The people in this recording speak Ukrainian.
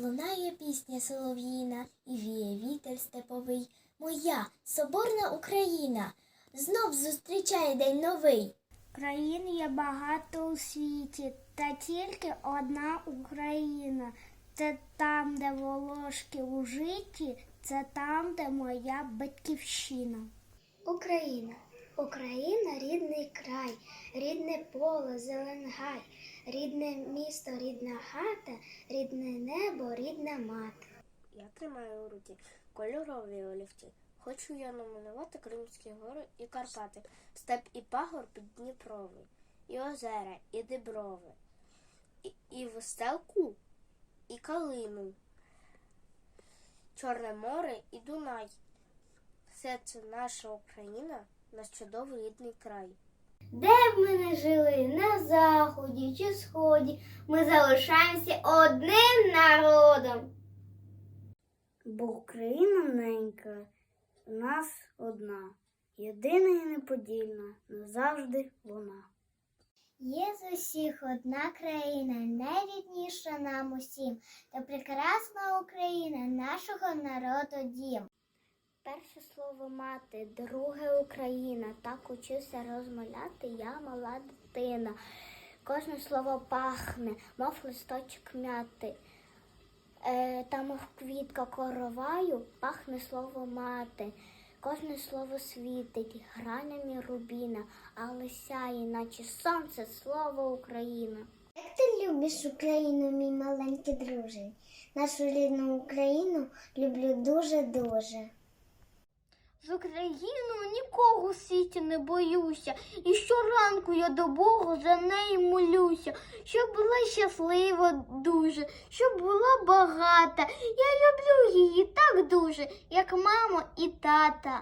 Лунає пісня солов'їна і віє вітер степовий. Моя соборна Україна знов зустрічає день новий. Країн є багато у світі, та тільки одна Україна. Це там, де волошки у житті, це там, де моя батьківщина. Україна, Україна рідний край, рідне поле, зеленгай, рідне місто, рідна хата, рідне небо, рідна мати. Я тримаю у руці кольорові олівці. Хочу я намалювати Кримські гори і Карпати, степ і пагор під Дніпровий, і озера, і диброви, і, і веселку, і калину, Чорне море і Дунай. Все це наша Україна, наш чудовий рідний край. Де б ми не жили, на заході чи сході, ми залишаємося одним народом. Бо Україна ненька, у нас одна, єдина і неподільна, назавжди вона. Є з усіх одна країна, найрідніша нам усім, та прекрасна Україна, нашого народу дім. Перше слово мати, друге Україна. Так учуся розмовляти я мала дитина. Кожне слово пахне, мов листочок м'яти. Е, та мов квітка короваю, пахне слово мати. Кожне слово світить гранями рубіна, але сяє, наче сонце, слово Україна. Як ти любиш Україну, мій маленький друже? Нашу рідну Україну люблю дуже-дуже. З Україною нікого в світі не боюся, і щоранку я до Бога за неї молюся, щоб була щаслива дуже, щоб була багата. Я люблю її так дуже, як маму і тата.